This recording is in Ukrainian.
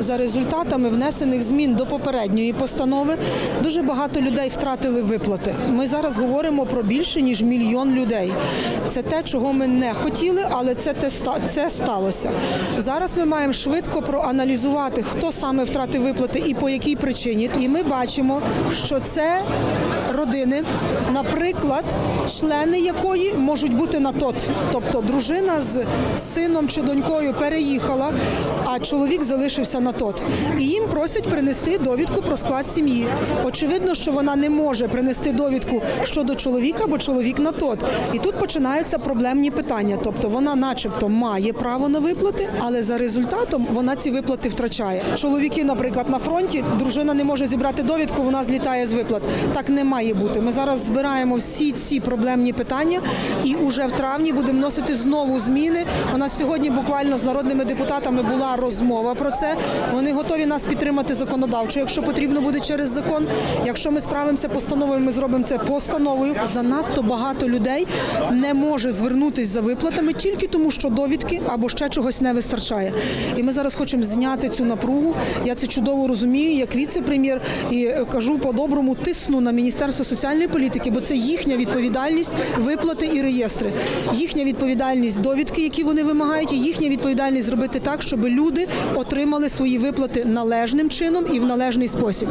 За результатами внесених змін до попередньої постанови дуже багато людей втратили виплати. Ми зараз говоримо про більше ніж мільйон людей. Це те, чого ми не хотіли, але це те це сталося. Зараз ми маємо швидко проаналізувати, хто саме втратив виплати і по якій причині. І ми бачимо, що це родини, наприклад, члени якої можуть бути на тот. Тобто дружина з сином чи донькою переїхала, а чоловік залишився на тот. І їм просять принести довідку про склад сім'ї. Очевидно, що вона не може принести довідку щодо чоловіка, бо чоловік на тот. І тут починаються проблемні питання. Тобто вона, начебто, має право на виплати, але за результатом вона ці виплати втрачає. Чоловіки, наприклад, на фронті, дружина не може зібрати довідку, вона злітає з виплат. Так не має бути. Ми зараз збираємо всі ці проблемні питання і уже в травні будемо вносити знову зміни. У нас сьогодні буквально з народними депутатами була розмова про це. Вони готові нас підтримати законодавчо, якщо потрібно буде через закон. Якщо ми справимося постановою, ми зробимо це постановою. Занадто багато людей не може звернутися за виплатами тільки тому, що довідки або ще чогось не вистачає. І ми зараз хочемо зняти цю напругу. Я це чудово розумію, як віце-прем'єр, і е, кажу по-доброму, тисну на Міністерство соціальної політики, бо це їхня відповідальність виплати і реєстри. Їхня відповідальність довідки, які вони вимагають, і їхня відповідальність зробити так, щоб люди отримали свої виплати належним чином і в належний спосіб.